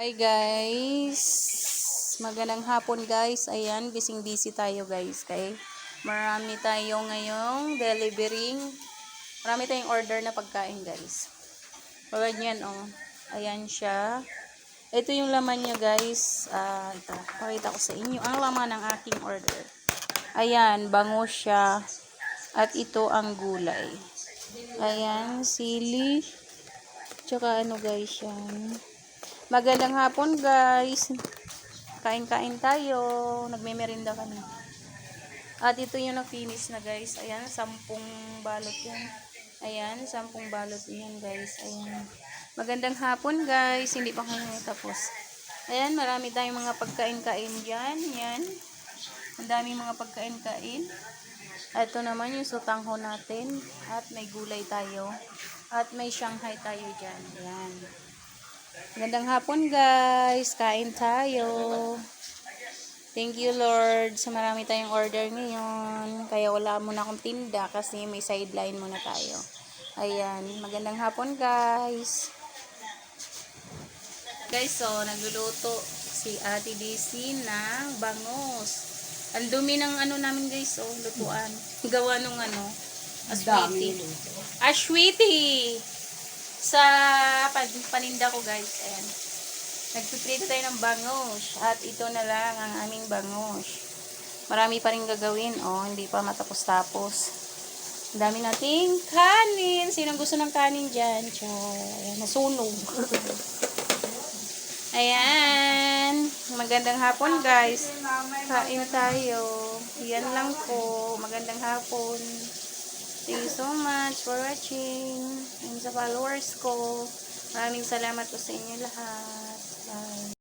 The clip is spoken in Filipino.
Hi guys. Magandang hapon guys. Ayan, busy busy tayo guys. Kay marami tayo ngayong delivering. Marami tayong order na pagkain guys. Tulad niyan oh. Ayan siya. Ito yung laman niya guys. Ah, ito. Pakita ko sa inyo ang laman ng aking order. Ayan, bango siya. At ito ang gulay. Ayan, sili. Tsaka ano guys yan. Magandang hapon guys. Kain-kain tayo. Nagmemerenda kami. At ito yung na-finish na guys. Ayan, sampung balot yan. Ayan, sampung balot yan guys. Ayan. Magandang hapon guys. Hindi pa kayo tapos. Ayan, marami tayong mga pagkain-kain dyan. Yan. Ang daming mga pagkain-kain. Ito naman yung sutangho natin. At may gulay tayo. At may Shanghai tayo dyan. Ayan. Magandang hapon guys. Kain tayo. Thank you Lord sa marami tayong order ngayon. Kaya wala muna akong tinda kasi may sideline muna tayo. Ayan. Magandang hapon guys. Guys, so nagluluto si Ate DC ng bangos. Ang dumi ng ano namin guys, oh, lutuan. Gawa nung ano, aswiti. Aswiti! Sa pan paninda ko guys, ayan. Nagpiprito tayo ng bangos. At ito na lang ang aming bangos. Marami pa rin gagawin, oh, hindi pa matapos-tapos. Ang dami nating kanin. Sinong gusto ng kanin dyan? Char. Ayan, nasunog. Ayan. Magandang hapon, guys. Kain tayo. Yan lang po. Magandang hapon. Thank you so much for watching. And sa followers ko, maraming salamat po sa inyo lahat. Bye.